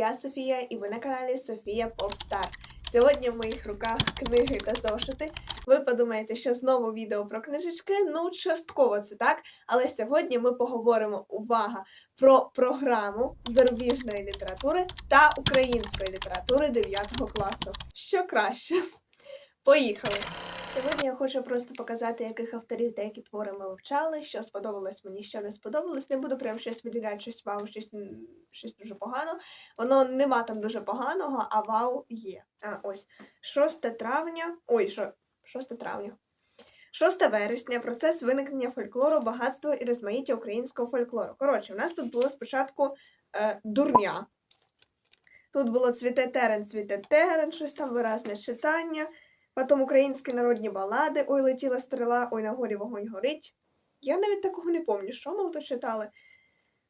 я Софія, і ви на каналі Софія Попстар. Сьогодні в моїх руках книги та зошити. Ви подумаєте, що знову відео про книжечки? Ну, частково це так. Але сьогодні ми поговоримо увага про програму зарубіжної літератури та української літератури 9 класу. Що краще? Поїхали! Сьогодні я хочу просто показати, яких авторів деякі твори ми вивчали, що сподобалось мені, що не сподобалось. Не буду прям щось виділяти, щось вау, щось, щось дуже погано. Воно нема там дуже поганого, а вау є. А ось 6 травня. Ой, що 6 травня. 6 вересня процес виникнення фольклору, багатство і розмаїття українського фольклору. Коротше, у нас тут було спочатку е, дурня. Тут було цвіте терен, цвіте терен, щось там виразне читання. Потім українські народні балади Ой летіла стріла, ой на горі вогонь горить. Я навіть такого не пам'ятаю, що ми то читали.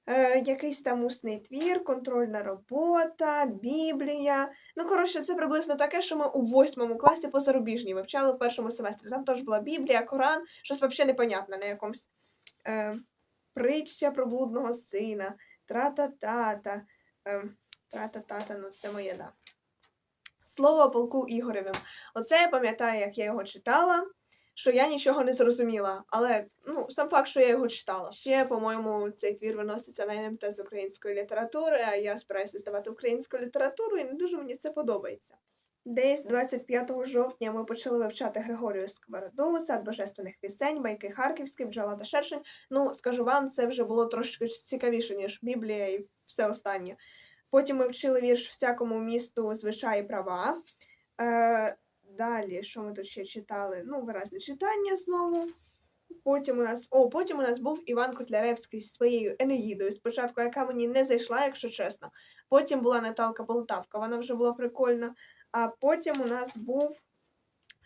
Е, якийсь там усний твір, контрольна робота, Біблія. Ну, коротше, це приблизно таке, що ми у восьмому класі по зарубіжній вивчали в першому семестрі. Там теж була Біблія, Коран, щось взагалі непонятне на якомусь е, притча про блудного сина, трата-тата. Е, трата-тата, ну це моє, да. Слово полку Ігоревим. Оце я пам'ятаю, як я його читала, що я нічого не зрозуміла. Але ну, сам факт, що я його читала. Ще, по-моєму, цей твір виноситься на НМТ з української літератури, а я збираюся здавати українську літературу, і не дуже мені це подобається. Десь 25 жовтня ми почали вивчати Григорію Сковороду, сад божественних пісень, байки Харківські, бджола та шершень. Ну, скажу вам, це вже було трошки цікавіше, ніж Біблія і все останнє. Потім ми вчили вірш всякому місту звичаї права. Е, далі, що ми тут ще читали? Ну, виразне читання знову. Потім у нас, о, потім у нас був Іван Котляревський зі своєю Енеїдою. Спочатку, яка мені не зайшла, якщо чесно. Потім була Наталка Полтавка, вона вже була прикольна. А потім у нас був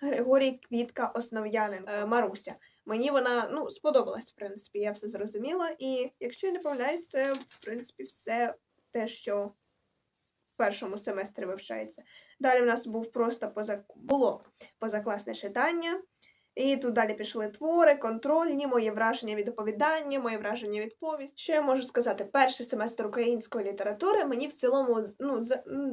Григорій Квітка Основ'янин е, Маруся. Мені вона ну, сподобалась, в принципі, я все зрозуміла. І якщо я не помиляюсь, це в принципі все те, що в першому семестрі вивчається. Далі в нас був просто поза... було позакласне читання. І тут далі пішли твори, контрольні, моє враження від оповідання, моє враження від повість. Що я можу сказати? Перший семестр української літератури мені в цілому ну,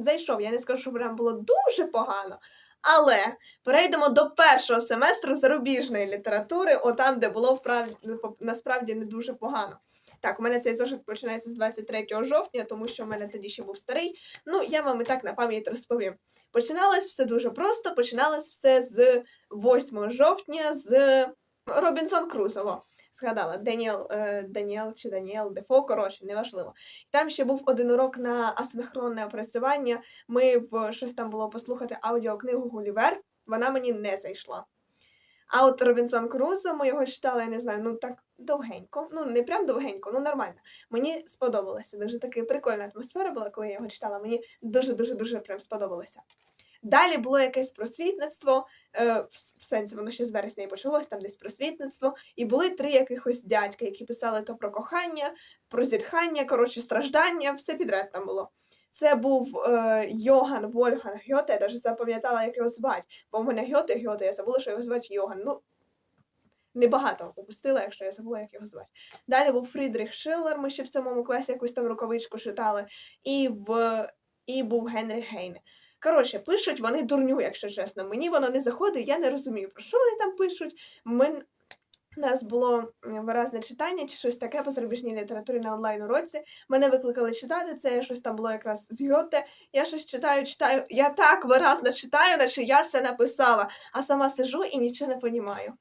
зайшов. Я не скажу, що прям було дуже погано. Але перейдемо до першого семестру зарубіжної літератури, отам, де було вправді, насправді не дуже погано. Так, у мене цей зошит починається з 23 жовтня, тому що в мене тоді ще був старий. Ну, я вам і так на пам'ять розповім. Починалось все дуже просто. Починалось все з 8 жовтня з Робінсон Крузово. Згадала Деніел, е, Даніел чи Даніел Дефо, коротше, неважливо. Там ще був один урок на асинхронне опрацювання. Ми в щось там було послухати аудіокнигу Гулівер. Вона мені не зайшла. А от Робінсон Крузо, ми його читали, я не знаю, ну так довгенько. Ну, не прям довгенько, ну нормально. Мені сподобалося. Дуже така прикольна атмосфера була, коли я його читала. Мені дуже-дуже дуже прям сподобалося. Далі було якесь просвітництво, е, в, сенсі воно ще з вересня і почалось, там десь просвітництво, і були три якихось дядька, які писали то про кохання, про зітхання, коротше, страждання, все підряд там було. Це був е, Йоган Вольган Гьоте, я навіть запам'ятала, як його звати. Бо в мене Гьоте Гьоте, я забула, що його звати Йоган. Ну, небагато упустила, якщо я забула, як його звати. Далі був Фрідріх Шиллер, ми ще в самому класі якусь там рукавичку читали, і, в, і був Генрі Гейне. Коротше, пишуть вони дурню, якщо чесно. Мені воно не заходить, я не розумію, про що вони там пишуть. Ми... У нас було виразне читання чи щось таке по зарубіжній літературі на онлайн уроці. Мене викликали читати це, щось там було якраз з Гьоте. Я щось читаю, читаю. Я так виразно читаю, наче я це написала, а сама сижу і нічого не понімаю.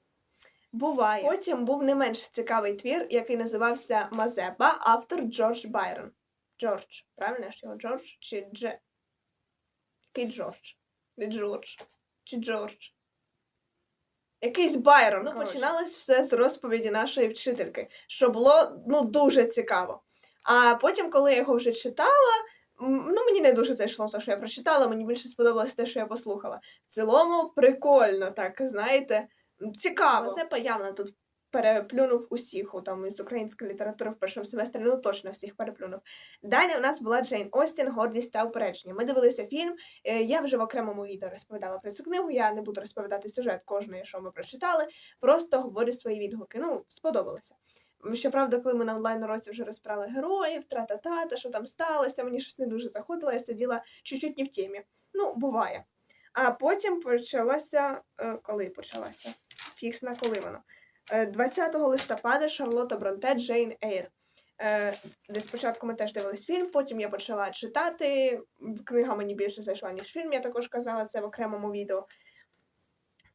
Буває. Потім був не менш цікавий твір, який називався Мазепа, автор Джордж Байрон. Джордж, правильно ж його Джордж чи Дже? Який Джордж? Не Джордж. Чи Джордж? Якийсь Байрон. Ну, починалось все з розповіді нашої вчительки, що було ну, дуже цікаво. А потім, коли я його вже читала, ну мені не дуже зайшло те, що я прочитала, мені більше сподобалось те, що я послухала. В цілому прикольно, так, знаєте, цікаво. Це явно тут переплюнув усіх у там із української літератури в першому семестрі, ну точно всіх переплюнув. Далі у нас була Джейн Остін, гордість та упередження. Ми дивилися фільм. е, Я вже в окремому відео розповідала про цю книгу. Я не буду розповідати сюжет кожної, що ми прочитали. Просто говорю свої відгуки. Ну, сподобалося. Щоправда, коли ми на онлайн уроці вже розправили героїв, тра-та-та, та що там сталося, мені щось не дуже заходило, я сиділа чуть-чуть не в темі. Ну, буває. А потім почалася. е, Коли почалася? Фіг зна коли воно. Е, 20 листопада Шарлотта Бронте Джейн Ейр. Е, Де спочатку ми теж дивились фільм, потім я почала читати. Книга мені більше зайшла, ніж фільм, я також казала це в окремому відео.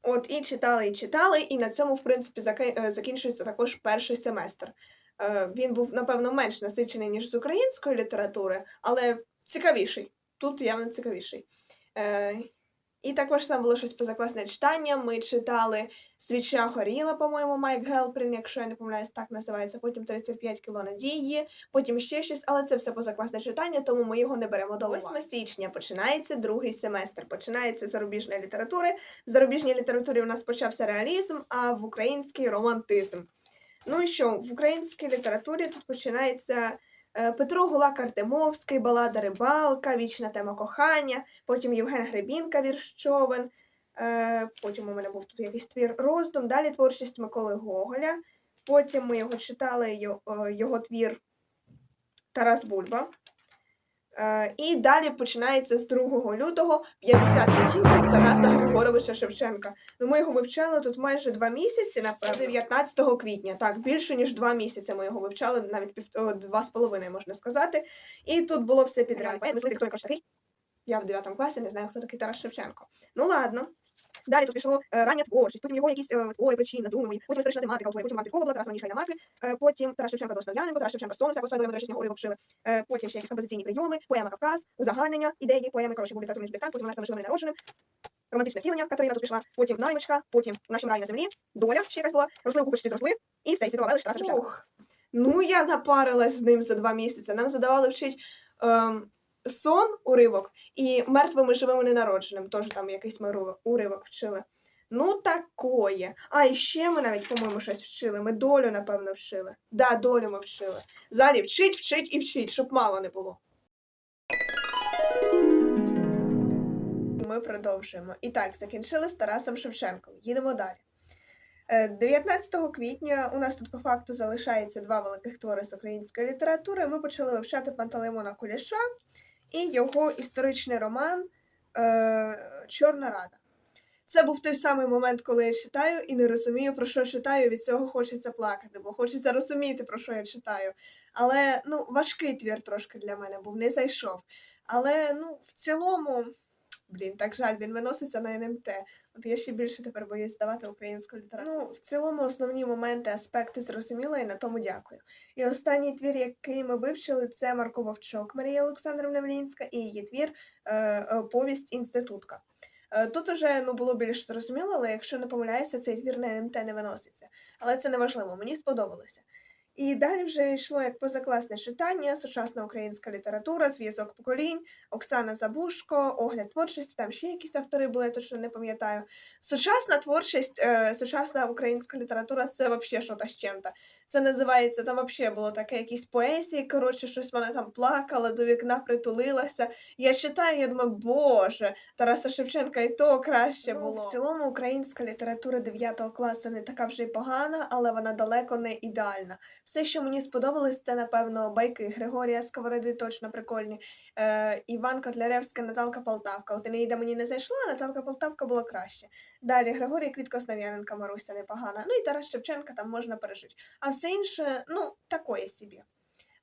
От і читали, і читали, і на цьому, в принципі, е, закінчується також перший семестр. Е, Він був, напевно, менш насичений, ніж з української літератури, але цікавіший. Тут явно цікавіший. І також там було щось позакласне читання. Ми читали Свіча горіла, по-моєму, Майк Гелпрін, якщо я не помиляюсь, так називається. Потім 35 кіло надії, потім ще щось, але це все позакласне читання, тому ми його не беремо до уваги. 8 січня починається другий семестр. Починається зарубіжної літератури. В зарубіжній літературі у нас почався реалізм, а в українській романтизм. Ну і що, в українській літературі тут починається Петро Гулак Артемовський, Балада Рибалка, Вічна тема кохання, потім Євген Гребінка, Віршчовен, е, потім у мене був тут якийсь твір роздум, далі творчість Миколи Гоголя, потім ми його читали, його, його твір Тарас Бульба. Е, І далі починається з 2 лютого 50 відтінків Тараса Григоровича Шевченка. Ну, ми його вивчали тут майже два місяці, напевно, 19 квітня. Так, більше ніж два місяці ми його вивчали, навіть пів два з половиною, можна сказати. І тут було все підряд. Я в 9 класі не знаю, хто такий Тарас Шевченко. Ну ладно. Далі тут пішло е, рання творчість, потім його якісь е, твори, причини, думові, потім історична тематика, твори, потім Мартикова була, Тарас Маніша Ямаки, е, потім Тарас Шевченко до Основ'яненко, Тарас Шевченко Сонця, по своєму речення уривок вчили, е, потім ще якісь композиційні прийоми, поема Кавказ, узагальнення, ідеї, поеми, коротше, був літературний збіркан, потім вона живим народженим, романтичне втілення, Катерина тут пішла, потім наймичка, потім в нашому раї на землі, доля ще якась була, росли у купочці зросли, і все, і світова велич Тараса Шевченка. Ну я напарилась з ним за два місяці, нам задавали вчить ем, сон уривок і мертвими живими ненародженим, теж там якийсь ми уривок вчили. Ну, такое. А, і ще ми навіть, по-моєму, щось вчили. Ми долю, напевно, вчили. Да, долю ми вчили. Залі вчить, вчить і вчить, щоб мало не було. Ми продовжуємо. І так, закінчили з Тарасом Шевченком. Їдемо далі. Е, 19 квітня у нас тут по факту залишається два великих твори з української літератури. Ми почали вивчати Пантелеймона Куліша і його історичний роман е, Чорна Рада. Це був той самий момент, коли я читаю і не розумію, про що читаю. Від цього хочеться плакати, бо хочеться розуміти, про що я читаю. Але ну, важкий твір трошки для мене був, не зайшов. Але ну, в цілому, блін, так жаль, він виноситься на НМТ. От я ще більше тепер боюсь здавати українську літературу. Ну, в цілому основні моменти, аспекти зрозуміла, і на тому дякую. І останній твір, який ми вивчили, це Марко Вовчок Марія Олександрівна Влінська і її твір е, е, Повість інститутка. Е, Тут уже ну, було більш зрозуміло, але якщо не помиляюся, цей твір на НМТ не виноситься. Але це не важливо, мені сподобалося. І далі вже йшло як позакласне читання, сучасна українська література, зв'язок поколінь, Оксана Забушко, огляд творчості, там ще якісь автори були, я точно не пам'ятаю. Сучасна творчість, е, сучасна українська література це взагалі щось з чим-то. Це називається, там взагалі було таке якісь поезії, коротше, щось вона там плакала, до вікна притулилася. Я читаю, я думаю, боже, Тараса Шевченка і то краще Ну, було. В цілому українська література 9 класу не така вже й погана, але вона далеко не ідеальна. Все, що мені сподобалось, це, напевно, байки Григорія Сковороди, точно прикольні. Е, Іван Котляревська, Наталка Полтавка. От Енеїда мені не зайшла, а Наталка Полтавка була краще. Далі Григорій Квітко Основ'яненка, Маруся непогана. Ну і Тарас Шевченка там можна пережити. А все інше, ну, такое собі.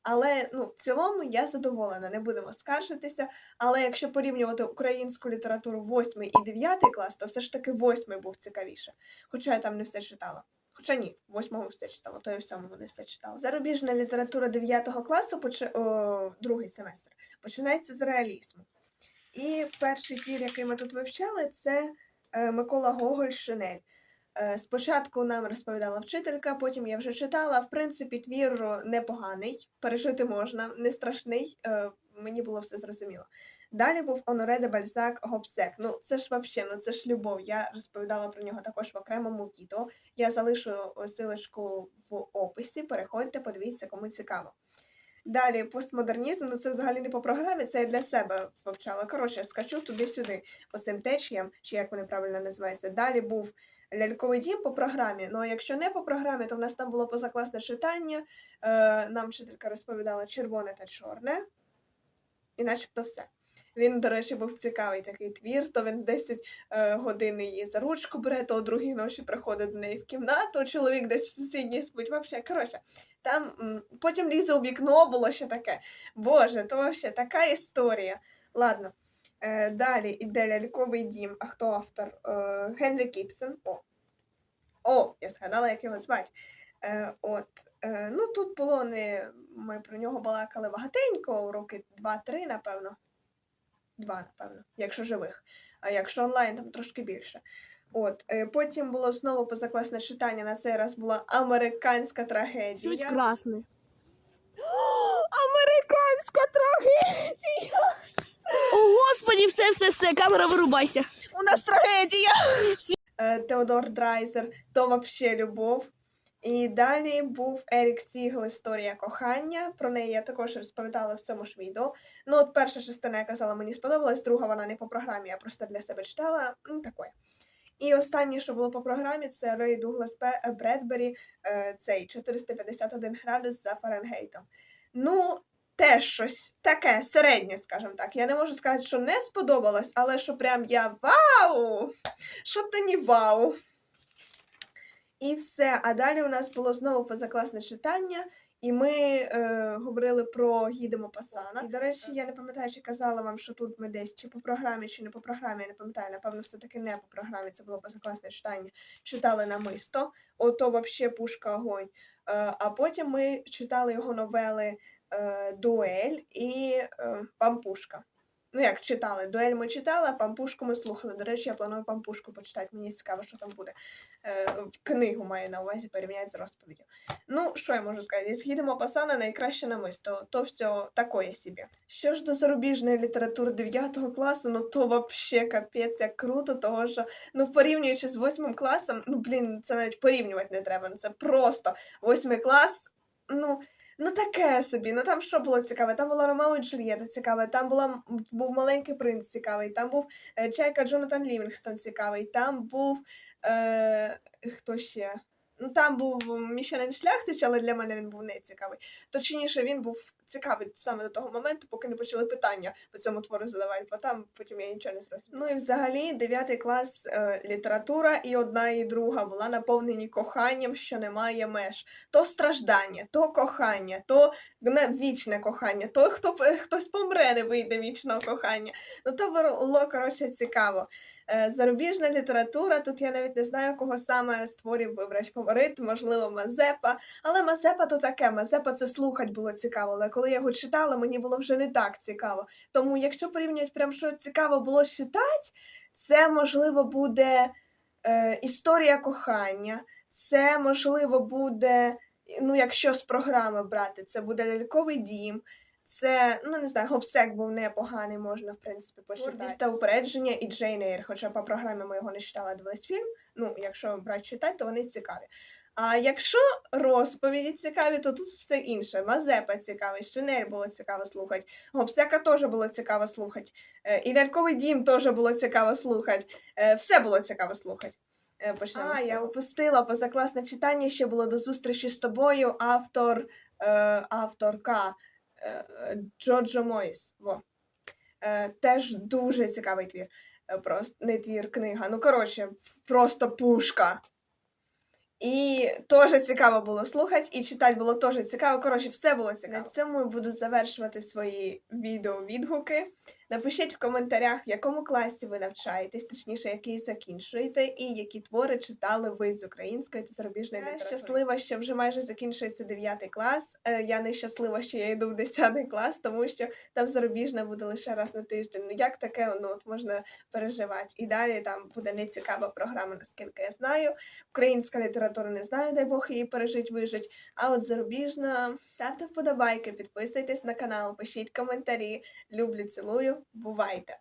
Але ну, в цілому я задоволена, не будемо скаржитися. Але якщо порівнювати українську літературу 8 і 9 клас, то все ж таки 8 був цікавіше. Хоча я там не все читала. Хоча ні, в 8 все читала, то я в 7 не все читала. Зарубіжна література 9 класу, почи... о, другий семестр, починається з реалізму. І перший твір, який ми тут вивчали, це е, Микола Гоголь Шинель. Е, Спочатку нам розповідала вчителька, потім я вже читала. В принципі, твір непоганий, пережити можна, не страшний. е, Мені було все зрозуміло. Далі був Оноре де Бальзак Гобсек. Ну, це ж вообще, ну це ж любов. Я розповідала про нього також в окремому відео. Я залишу силочку в описі. Переходьте, подивіться, кому цікаво. Далі постмодернізм, ну це взагалі не по програмі, це я для себе вивчала. Коротше, скачу туди-сюди по цим течіям, чи як вони правильно називаються. Далі був ляльковий дім по програмі. Ну, а якщо не по програмі, то в нас там було позакласне читання. Е, нам вчителька розповідала червоне та чорне. І начебто все. Він, до речі, був цікавий такий твір, то він 10 е, годин її за ручку бере, то о другій ночі приходить до неї в кімнату, чоловік десь в сусідній спить. Вообще, коротше, там м, потім лізе у вікно, було ще таке. Боже, то вообще така історія. Ладно. Е, далі іде ляльковий дім. А хто автор? Е, Генрі Кіпсон. О. О, я згадала, як його звати. Е, от, е, ну тут було не. Ми про нього балакали багатенько, роки 2-3, напевно. Два, напевно, якщо живих. А якщо онлайн, там трошки більше. От, е, потім було знову позакласне читання. На цей раз була американська трагедія. Щось красне. Американська трагедія! О, господі, все, все, все, камера вирубайся. У нас трагедія! Е, Теодор Драйзер, то вообще любов. І далі був Ерік Сігл Історія кохання. Про неї я також розповідала в цьому ж відео. Ну, от перша частина, я казала, мені сподобалась, друга вона не по програмі, я просто для себе читала. Ну, таке. І останнє, що було по програмі, це Рей Дуглас Бе- Бредбері, е, цей 451 градус за Фаренгейтом. Ну, теж щось таке середнє, скажімо так. Я не можу сказати, що не сподобалось, але що прям я вау! Що то не вау. І все. А далі у нас було знову позакласне читання, і ми е, говорили про Гідемо Пасана. І, до речі, я не пам'ятаю, чи казала вам, що тут ми десь чи по програмі, чи не по програмі, я не пам'ятаю. Напевно, все-таки не по програмі, це було позакласне читання. Читали намисто, ото вообще пушка огонь. Е, а потім ми читали його новели е, Дуель і е, Пампушка. Ну, як читали. Дуель ми читали, а пампушку ми слухали. До речі, я планую пампушку почитати. Мені цікаво, що там буде. Е, книгу маю на увазі порівняти з розповіддю. Ну, що я можу сказати? З Гідемо Пасана найкраще намисто. То все такое собі. Що ж до зарубіжної літератури 9 класу, ну то вообще капець, як круто, того що ну порівнюючи з 8 класом, ну блін, це навіть порівнювати не треба. ну, Це просто 8 клас, ну. Ну, таке собі. Ну там що було цікаве? Там була Ромео і Джульєта цікаве, там була, був маленький принц цікавий, там був е, Чайка Джонатан Лівінгстон цікавий, там був. Е, хто ще? Ну, там був Мішелен Шляхтич, але для мене він був не цікавий. Точніше, він був цікавий саме до того моменту, поки не почали питання по цьому твору задавати, бо там потім я нічого не зрозуміла. Ну і взагалі 9 клас е, література і одна, і друга була наповнені коханням, що немає меж. То страждання, то кохання, то вічне кохання, то хто хтось помре, не вийде вічного кохання. Ну то було коротше цікаво. Е, Зарубіжна література, тут я навіть не знаю, кого саме з творів вибрати фаворит, можливо, Мазепа. Але Мазепа то таке, Мазепа це слухать було цікаво. Але коли я його читала, мені було вже не так цікаво. Тому, якщо порівнювати прям, що цікаво було читати, це можливо буде е, історія кохання, це можливо буде, ну, якщо з програми брати, це буде ляльковий дім. Це, ну не знаю, Гобсек був непоганий, можна, в принципі, почитати. Та упередження і Джейн Ейр, хоча по програмі ми його не читали, дивились фільм. Ну, якщо брати читати, то вони цікаві. А якщо розповіді цікаві, то тут все інше. Мазепа цікавий, Шинель було цікаво слухати, Гобсека теж було цікаво слухати, е, і Ляльковий дім теж було цікаво слухати. Е, Все було цікаво слухати. Е, Почнемо а, я опустила позакласне читання, ще було до зустрічі з тобою, автор, е, авторка е, Джоджо Мойс. Во. Е, теж дуже цікавий твір. Просто не твір, книга. Ну, коротше, просто пушка. І теж цікаво було слухати, і читати було теж цікаво. Коротше, все було цікаво. На цьому буду завершувати свої відео-відгуки. Напишіть в коментарях, в якому класі ви навчаєтесь, точніше, який закінчуєте, і які твори читали ви з української та зарубіжної Я щаслива, що вже майже закінчується 9 клас. Е, Я не щаслива, що я йду в 10 клас, тому що там зарубіжна буде лише раз на тиждень. Ну як таке ну, от можна переживати? І далі там буде нецікава програма, наскільки я знаю. Українська література не знаю, дай Бог її пережить, вижить. А от зарубіжна, ставте вподобайки, підписуйтесь на канал, пишіть коментарі. Люблю, цілую, Buvaita.